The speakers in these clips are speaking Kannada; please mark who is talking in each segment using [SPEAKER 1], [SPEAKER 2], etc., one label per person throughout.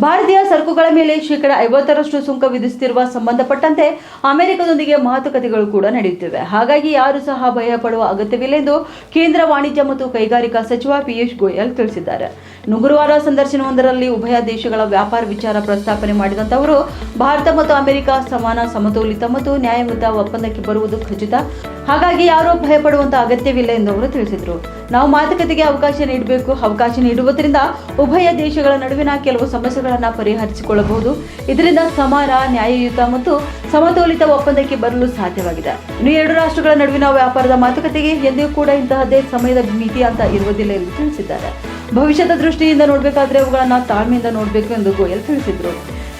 [SPEAKER 1] ಭಾರತೀಯ ಸರಕುಗಳ ಮೇಲೆ ಶೇಕಡ ಐವತ್ತರಷ್ಟು ಸುಂಕ ವಿಧಿಸುತ್ತಿರುವ ಸಂಬಂಧಪಟ್ಟಂತೆ ಅಮೆರಿಕದೊಂದಿಗೆ ಮಾತುಕತೆಗಳು ಕೂಡ ನಡೆಯುತ್ತಿವೆ. ಹಾಗಾಗಿ ಯಾರು ಸಹ ಭಯ ಪಡುವ ಅಗತ್ಯವಿಲ್ಲ ಎಂದು ಕೇಂದ್ರ ವಾಣಿಜ್ಯ ಮತ್ತು ಕೈಗಾರಿಕಾ ಸಚಿವ ಪಿಯೂಷ್ ಗೋಯಲ್ ತಿಳಿಸಿದ್ದಾರೆ. ನುಗರುವಾರ ಗುರುವಾರ ಸಂದರ್ಶನವೊಂದರಲ್ಲಿ ಉಭಯ ದೇಶಗಳ ವ್ಯಾಪಾರ ವಿಚಾರ ಪ್ರಸ್ತಾಪನೆ ಮಾಡಿದಂತವರು, ಭಾರತ ಮತ್ತು ಅಮೆರಿಕ ಸಮಾನ ಸಮತೋಲಿತ ಮತ್ತು ನ್ಯಾಯಯುತ ಒಪ್ಪಂದಕ್ಕೆ ಬರುವುದು ಖಚಿತ. ಹಾಗಾಗಿ ಯಾರೂ ಭಯಪಡುವಂತಹ ಅಗತ್ಯವಿಲ್ಲ ಎಂದು ಅವರು ತಿಳಿಸಿದರು. ನಾವು ಮಾತುಕತೆಗೆ ಅವಕಾಶ ನೀಡಬೇಕು, ಅವಕಾಶ ನೀಡುವುದರಿಂದ ಉಭಯ ದೇಶಗಳ ನಡುವಿನ ಕೆಲವು ಸಮಸ್ಯೆಗಳನ್ನು ಪರಿಹರಿಸಿಕೊಳ್ಳಬಹುದು. ಇದರಿಂದ ಸಮಾನ, ನ್ಯಾಯಯುತ ಮತ್ತು ಸಮತೋಲಿತ ಒಪ್ಪಂದಕ್ಕೆ ಬರಲು ಸಾಧ್ಯವಾಗಿದೆ. ಇನ್ನು ಎರಡು ರಾಷ್ಟ್ರಗಳ ನಡುವಿನ ವ್ಯಾಪಾರದ ಮಾತುಕತೆಗೆ ಎಂದಿಗೂ ಕೂಡ ಇಂತಹದ್ದೇ ಸಮಯದ ಮಿತಿ ಅಂತ ಇರುವುದಿಲ್ಲ ಎಂದು ತಿಳಿಸಿದ್ದಾರೆ. ಭವಿಷ್ಯದ ದೃಷ್ಟಿಯಿಂದ ನೋಡಬೇಕಾದ್ರೆ ಅವುಗಳನ್ನು ತಾಳ್ಮೆಯಿಂದ ನೋಡಬೇಕು ಎಂದು ಗೋಯಲ್ ತಿಳಿಸಿದರು.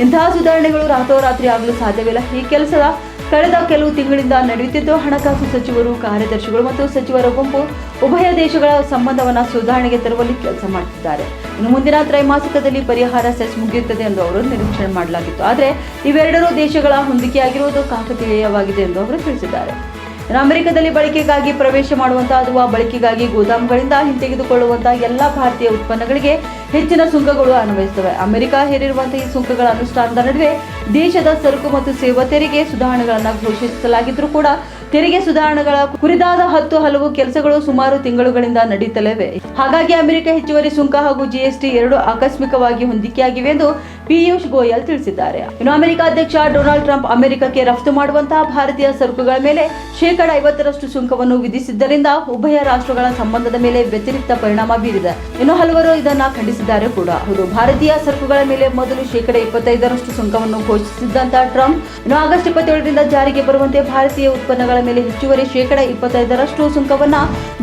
[SPEAKER 1] ಇಂತಹ ಸುಧಾರಣೆಗಳು ರಾತೋರಾತ್ರಿ ಆಗಲು ಸಾಧ್ಯವಿಲ್ಲ. ಈ ಕೆಲಸದ ಕಳೆದ ಕೆಲವು ತಿಂಗಳಿಂದ ನಡೆಯುತ್ತಿದ್ದು, ಹಣಕಾಸು ಸಚಿವರು, ಕಾರ್ಯದರ್ಶಿಗಳು ಮತ್ತು ಸಚಿವರ ಗುಂಪು ಉಭಯ ದೇಶಗಳ ಸಂಬಂಧವನ್ನು ಸುಧಾರಣೆಗೆ ತರುವಲ್ಲಿ ಕೆಲಸ ಮಾಡುತ್ತಿದ್ದಾರೆ ಇನ್ನು ಮುಂದಿನ ತ್ರೈಮಾಸಿಕದಲ್ಲಿ ಪರಿಹಾರ ಸೆಸ್ ಮುಗಿಯುತ್ತದೆ ಎಂದು ಅವರು ನಿರೀಕ್ಷಣೆ ಮಾಡಲಾಗಿತ್ತು. ಆದರೆ, ಇವೆರಡರೂ ದೇಶಗಳ ಹೊಂದಿಕೆಯಾಗಿರುವುದು ಕಾಕತೀಯವಾಗಿದೆ ಎಂದು ಅವರು ತಿಳಿಸಿದ್ದಾರೆ. ಅಮೆರಿಕದಲ್ಲಿ ಬಳಕೆಗಾಗಿ ಪ್ರವೇಶ ಮಾಡುವಂತಹ ಅಥವಾ ಬಳಕೆಗಾಗಿ ಗೋದಾಮುಗಳಿಂದ ಹಿಂತೆಗೆದುಕೊಳ್ಳುವಂತಹ ಎಲ್ಲ ಭಾರತೀಯ ಉತ್ಪನ್ನಗಳಿಗೆ ಹೆಚ್ಚಿನ ಸುಂಕಗಳು ಅನ್ವಯಿಸುತ್ತವೆ ಅಮೆರಿಕ ಹೇರಿರುವಂತಹ ಈ ಸುಂಕಗಳ ಅನುಷ್ಠಾನದ ನಡುವೆ ದೇಶದ ಸರಕು ಮತ್ತು ಸೇವಾ ತೆರಿಗೆ ಸುಧಾರಣೆಗಳನ್ನು ಘೋಷಿಸಲಾಗಿದ್ರೂ ಕೂಡ ತೆರಿಗೆ ಸುಧಾರಣೆಗಳ ಕುರಿತಾದ ಹತ್ತು ಹಲವು ಕೆಲಸಗಳು ಸುಮಾರು ತಿಂಗಳುಗಳಿಂದ ನಡೆಯುತ್ತಲೇವೆ ಹಾಗಾಗಿ ಅಮೆರಿಕ ಹೆಚ್ಚುವರಿ ಸುಂಕ ಹಾಗೂ ಜಿಎಸ್ಟಿ ಎರಡು ಆಕಸ್ಮಿಕವಾಗಿ ಹೊಂದಿಕೆಯಾಗಿವೆ ಎಂದು ಪಿಯೂಷ್ ಗೋಯಲ್ ತಿಳಿಸಿದ್ದಾರೆ. ಇನ್ನು ಅಮೆರಿಕ ಅಧ್ಯಕ್ಷ ಡೊನಾಲ್ಡ್ ಟ್ರಂಪ್ ಅಮೆರಿಕಕ್ಕೆ ರಫ್ತು ಮಾಡುವಂತಹ ಭಾರತೀಯ ಸರಕುಗಳ ಮೇಲೆ ಶೇಕಡ ಐವತ್ತರಷ್ಟು ಸುಂಕವನ್ನು ವಿಧಿಸಿದ್ದರಿಂದ ಉಭಯ ರಾಷ್ಟ್ರಗಳ ಸಂಬಂಧದ ಮೇಲೆ ವ್ಯತಿರಿಕ್ತ ಪರಿಣಾಮ ಬೀರಿದೆ. ಇನ್ನು ಹಲವರು ಇದನ್ನು ಖಂಡಿಸಿದ್ದಾರೆ ಕೂಡ. ಹೌದು, ಭಾರತೀಯ ಸರಕುಗಳ ಮೇಲೆ ಮೊದಲು ಶೇಕಡಾ ಇಪ್ಪತ್ತೈದರಷ್ಟು ಸುಂಕವನ್ನು ಘೋಷಿಸಿದ್ದಂತಹ ಟ್ರಂಪ್, ಇನ್ನು ಆಗಸ್ಟ್ ಇಪ್ಪತ್ತೇಳರಿಂದ ಜಾರಿಗೆ ಬರುವಂತೆ ಭಾರತೀಯ ಉತ್ಪನ್ನಗಳ ಮೇಲೆ ಹೆಚ್ಚುವರಿ ಶೇಕಡಾ ಇಪ್ಪತ್ತೈದರಷ್ಟು ಸುಂಕವನ್ನ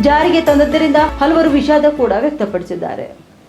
[SPEAKER 1] ಜಾರಿಗೆ ತಂದದ್ದರಿಂದ ಹಲವರು ವಿಷಾದ ಕೂಡ ವ್ಯಕ್ತಪಡಿಸಿದ್ದಾರೆ.